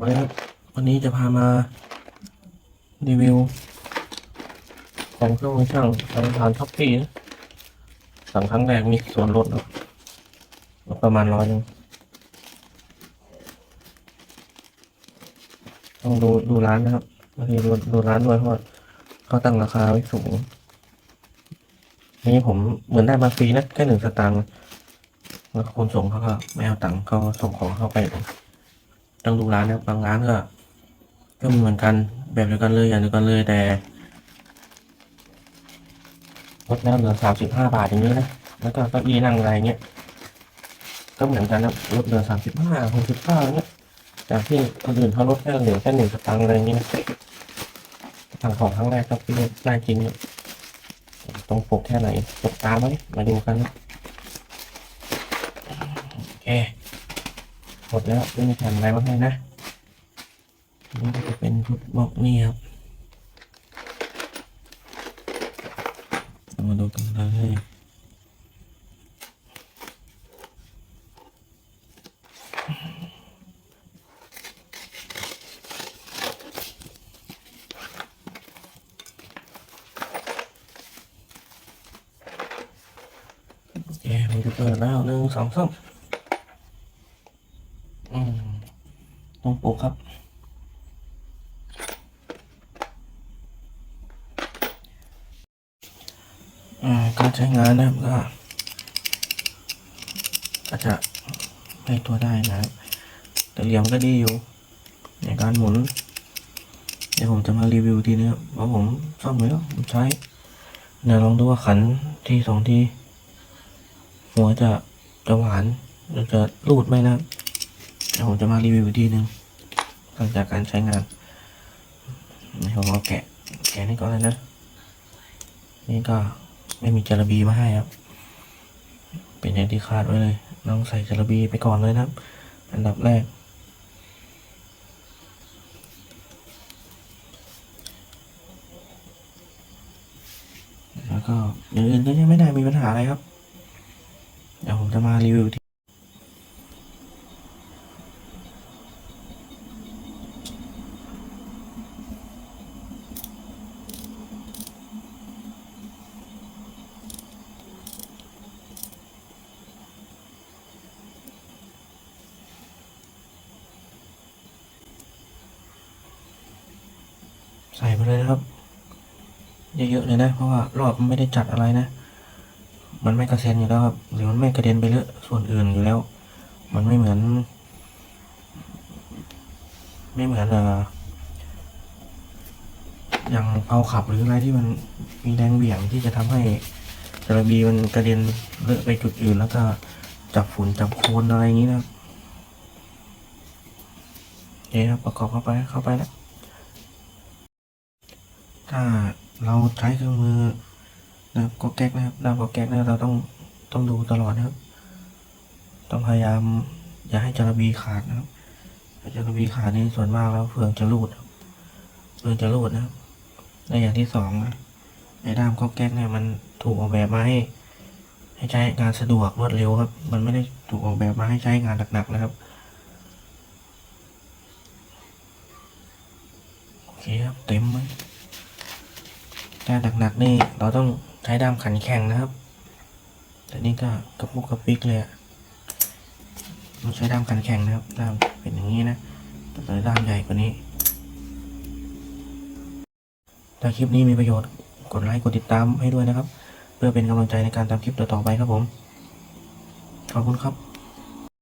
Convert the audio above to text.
วันนี้วันนี้จะพามารีวิว ของเครื่องมือช่างทางทานท็อปปี้นะสั่งครั้งแรกมีส่วนลดนะลดประมาณร้อยนึงต้องดูดูร้านนะครับบางทีดูดูร้านด้วยเพราะเขาตั้งราคาไว้สูง นี่ผมเหมือนได้มาฟรีนะแค่หนึ่งสตางค์แล้วคนส่งเขาก็ไม่เอาตังค์เขาส่งของเข้าไปเลย ต้องดูร้านนะบางร้านก็ ก็เหมือนกันแบบเดียวกันเลยอย่างเดียวกันเลยแต่ลดแล้วเหลือสามสิบห้าบาทอย่างนี้นะแล้วก็เก้าอี้นั่งอะไรเงี้ยก็เหมือนกันนะลดเหลือสามสิบห้าหกสิบห้าเงี้ยจากที่คนอื่นเขาลดแค่เหลือแค่หนึ่งสตางค์อะไรอย่างนี้นะสั่งของครั้งแรกก็พี่ได้จริงเนี่ยตรงปกแค่ไหนตกตามไหมมาดูกันนะโอเค หมดแล้วไม่มีแผ่นอะไรมาให้นะนี่ก็จะเป็นชุดบล็อกนี่ครับมาดูกันเลยโอเคผมจะเปิดแล้วหนึ่งสองสาม อืมตรงปกครับอ่าการใช้งานนะครับก็อาจจะให้ตัวได้นะครับแต่เหลี่ยมก็ดีอยู่ ในการหมุน เดี๋ยวผมจะมารีวิวทีนะครับเพราะผมซ่อมแล้วผมใช้เดี๋ยวลองดูว่าขันทีสองทีหัวจะจะหวานจะรูดไหมนะครับ ผมจะมารีวิวทีหนึ่งหลังจากการใช้งานนี่ผมเอาแกะ แกะนี่ก่อนเลยนะ นี่ก็ไม่มีจารบีมาให้ครับ เป็นอย่างที่คาดไว้เลยต้องใส่จารบีไปก่อนเลยนะครับ อันดับแรก แล้วก็อย่างอื่นก็ยังไม่ได้มีปัญหาอะไรครับ เดี๋ยวผมจะมารีวิวที ใส่ไปเลยนะครับ เยอะๆเลยนะ เพราะว่ารอบมันไม่ได้จัดอะไรนะ มันไม่กระเซ็นอยู่แล้วครับหรือมันไม่กระเด็นไปเลอะส่วนอื่นอยู่แล้ว มันไม่เหมือน ไม่เหมือนเอ่ออย่างเอาขับหรืออะไรที่มันมีแรงเหวี่ยงที่จะทำให้จระบีมันกระเด็นเลอะไปจุดอื่น แล้วก็จับฝุ่นจับโคลนอะไรอย่างนี้นะโอเคครับประกอบเข้าไปเข้าไปแล้ว ถ้าเราใช้เครื่องมือนะครับก็แก๊กนะครับดาวก็แก๊กนะเราต้องต้องดูตลอดนะครับ ต้องพยายาม อย่าให้จระบีขาดนะครับถ้าจระบีขาดนี่ส่วนมากแล้วเฟืองจะรูดเฟืองจะรูดนะครับและอย่างที่สองนะไอ้ด้ามก็แก๊กเนี่ยมันถูกออกแบบมาให้ให้ใช้งานสะดวกรวดเร็วครับ มันไม่ได้ถูกออกแบบมาให้ใช้งานหนักๆนะครับโอเคครับเต็มไหม ถ้าหนักๆนี่เราต้องใช้ด้ามขันแข็งนะครับ แต่นี่ก็กระปุกกระปิกเลยอะเราใช้ด้ามขันแข็งนะครับด้ามเป็นอย่างนี้นะแต่ด้ามใหญ่กว่านี้ ถ้าคลิปนี้มีประโยชน์กดไลค์กดติดตามให้ด้วยนะครับ เพื่อเป็นกำลังใจในการทำคลิปต่อๆไปครับผม ขอบคุณครับ